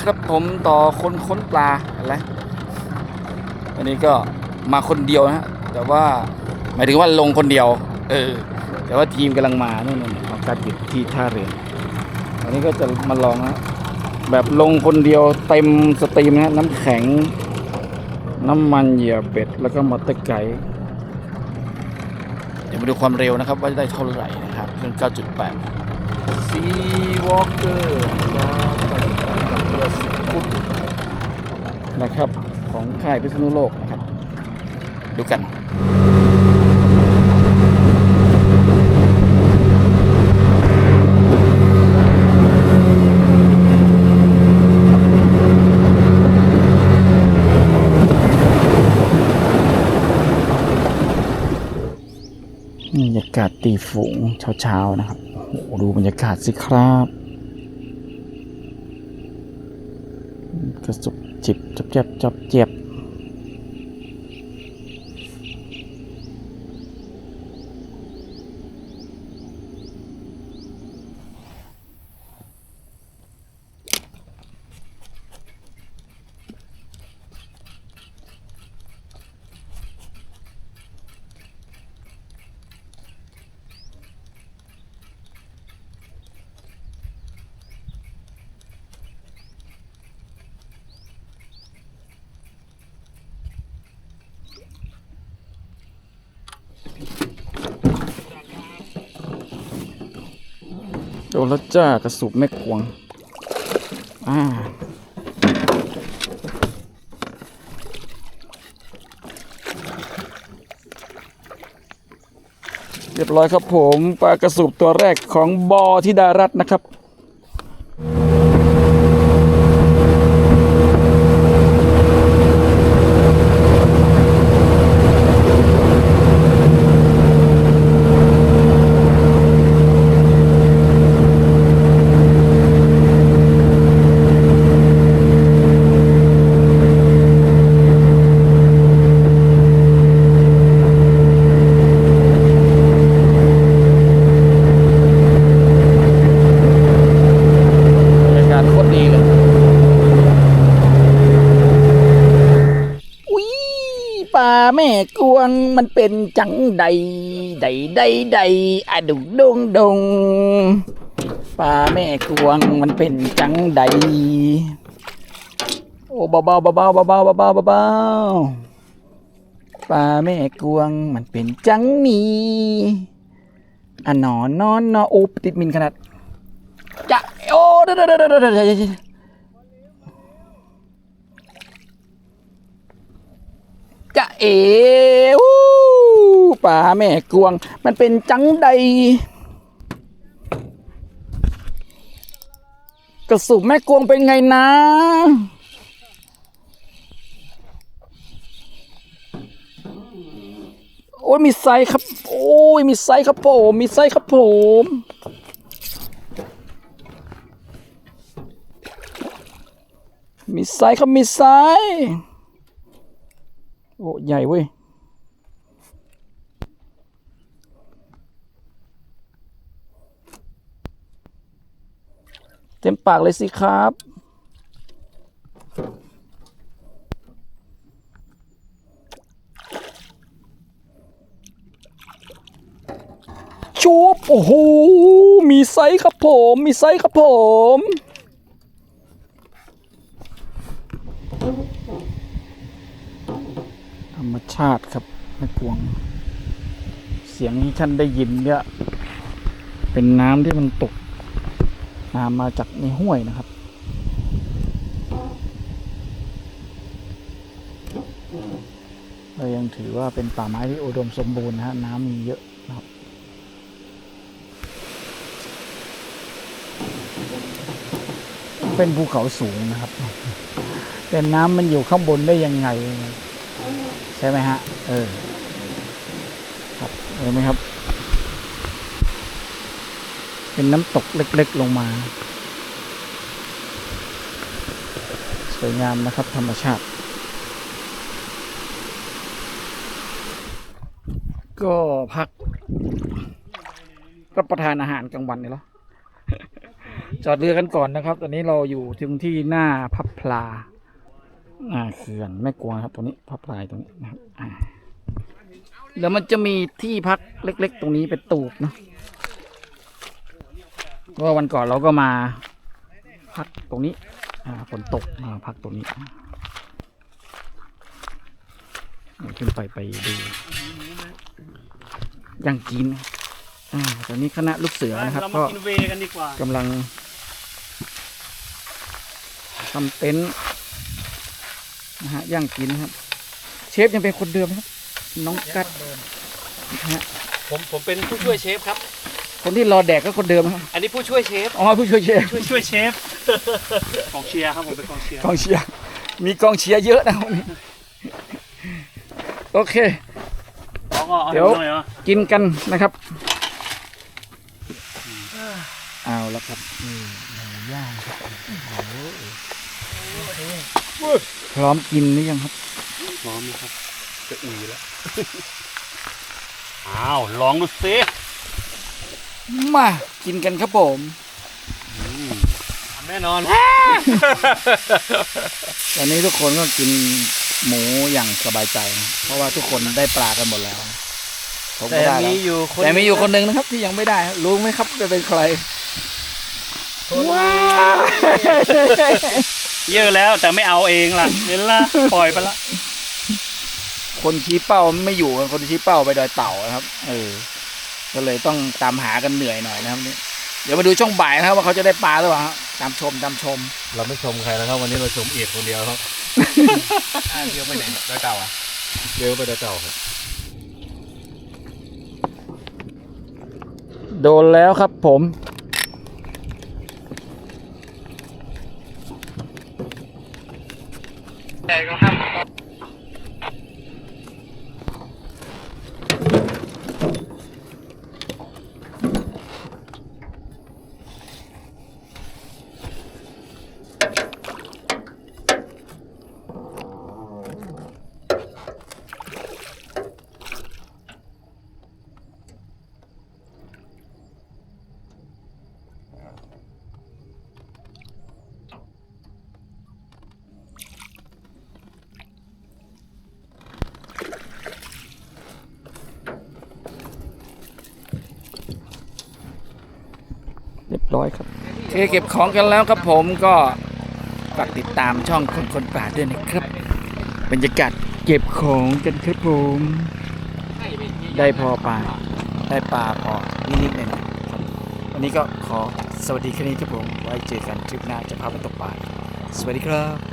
ครับผมต่อคนค้นปลาอะไรอันนี้ก็มาคนเดียวนะฮะแต่ว่าหมายถึงว่าลงคนเดียว เออ แต่ว่าทีมกำลังมานู่นนๆของการหยุดที่ท่าเรืออันนี้ก็จะมาลองนะแบบลงคนเดียวเต็มสตรีมนะฮะน้ำแข็ง น้ำมันเหยื่อเบ็ด แล้วก็มอเตอร์ไกด์เดี๋ยวมาดูความเร็วนะครับ ว่าจะได้เท่าไหร่นะครับเครื่อง9.8ซีวอล์กเกอร์ นะครับ ของค่ายพิษณุโลกนะครับ ดูกันบรรยากาศตีฝูงเช้าๆนะครับ โอ้ดูบรรยากาศสิครับ กระสุบจิบจับเจ็บจับเจ็บ นแล้วจ้ากระสุบแม่ควง อ่า เรียบร้อยครับผมปลากระสุบตัวแรกของบอธิดารัตนะครับ บรรยากาศโคตรดีเลย อุ้ยป่า แม่กวงมันเป็นจังใดใดใดใดอะดุงดงดงป่าแม่กวงมันเป็นจังใด โอ้เบาเบาเบาเบาเบาเบาเบาเบาป่าแม่กวงมันเป็นจังนี้อะนอนนอนนอโอ้ติดมินขนาดจะโอ้เดี๋ยวเดี๋ยวเดี๋ยวเดี๋ย เอวป่าแม่กวง มันเป็นจังใด กระสุบแม่กวงเป็นไงนะโอ้ยมีไซครับ โอ้ยมีไซครับผม มีไซครับผม มีไซครับมีไซ โอ้ใหญ่เว้ย เต็มปากเลยสิครับชุบโอ้โห มีไซส์ครับผม มีไซส์ครับผม ธรรม ชาติครับแม่กวง เสียงที่ท่านได้ยินเนี่ยเป็นน้ำที่มันตกน้ำมาจากในห้วยนะครับเรายังถือว่าเป็นป่าไม้ที่อุดมสมบูรณ์นะฮะน้ำมีเยอะนะครับเป็นภูเขาสูงนะครับ แต่น้ำมันอยู่ข้างบนได้ยังไง ช่ไหมฮะ เออ ครับ เห็นไหมครับ เป็นน้ำตกเล็กๆลงมา สวยงามนะครับ ธรรมชาติ ก็พัก รับประทานอาหารกลางวันนี่เหรอจอดเรือกันก่อนนะครับ ตอนนี้เราอยู่ถึงที่หน้าพับพลา อ่าเขื่อนแม่กวงครับตรงนี้พับพลายตรงนี้นะครับอ่าแล้วมันจะมีที่พักเล็ก ๆ ตรงนี้เป็นตูบเนอะเพราะว่าวันก่อนเราก็มาพักตรงนี้อ่าฝนตกมาพักตรงนี้เดี๋ยวขึ้นไปไปดูอย่างกินอ่าตอนนี้คณะลูกเสือนะครับเราก็มากินเวกันดีกว่ากำลังทำเต็นท์ นะฮะย่างกินครับ เชฟยังเป็นคนเดิมครับ น้องกัดนะฮะผมผมเป็นผู้ช่วยเชฟครับ คนที่รอแดกก็คนเดิมครับอันนี้ผู้ช่วยเชฟอ๋อผู้ช่วยเชฟช่วยช่วยเชฟกองเชียร์ครับผมเป็นกองเชียร์กองเชียร์มีกองเชียร์เยอะนะวันนี้โอเคอ๋อก็เอาเดี๋ยวหน่อยเหรอกินกันนะครับเอาแล้วครับนี่หมูย่างครับ พร้อมกินหรือยังครับ พร้อมนะครับ จะอือแล้ว อ้าว ลองดูสิมากินกันครับผมแน่นอน ตอนนี้ทุกคนก็กินหมูอย่างสบายใจนะเพราะว่าทุกคนได้ปลากันหมดแล้วผมก็แต่ได้แล้มีวอยู่คนแต่มีอยู่คนหนึ่งนะครับ ที่ยังไม่ได้ครับรู้ไหมครับจะเป็นใครว้า เยอะแล้วแต่ไม่เอาเองล่ะเห็นละปล่อยไปละ คนชี้เป้าไม่อยู่คนชี้เป้าไปดอยเต่านะครับ เออ ก็เลยต้องตามหากันเหนื่อยหน่อยนะครับนี่เดี๋ยวมาดูช่องบ่ายนะครับว่าเขาจะได้ปลาหรือเปล่าฮะตามชมตามชม เราไม่ชมใครแล้วครับ วันนี้เราชมเอียดคนเดียวครับเดียวไปไหนดอยเต่าอะเดียวไปดอยเต่าครับโดนแล้วครับผม เรีย ร้อยครับโอเคเก็บของกันแล้วครับผมก็ฝากติดตามช่องคนคนป่าด้วยนะครับบรรยากาศเก็บของกันครับผมได้พอปลาได้ปลาพอนิดๆหน่อยๆวันนี้ก็ขอสวัสดีแค่นี้ครับผมไว้เจอกันทริปหน้าจะพาไปตกปลาสวัสดีครับ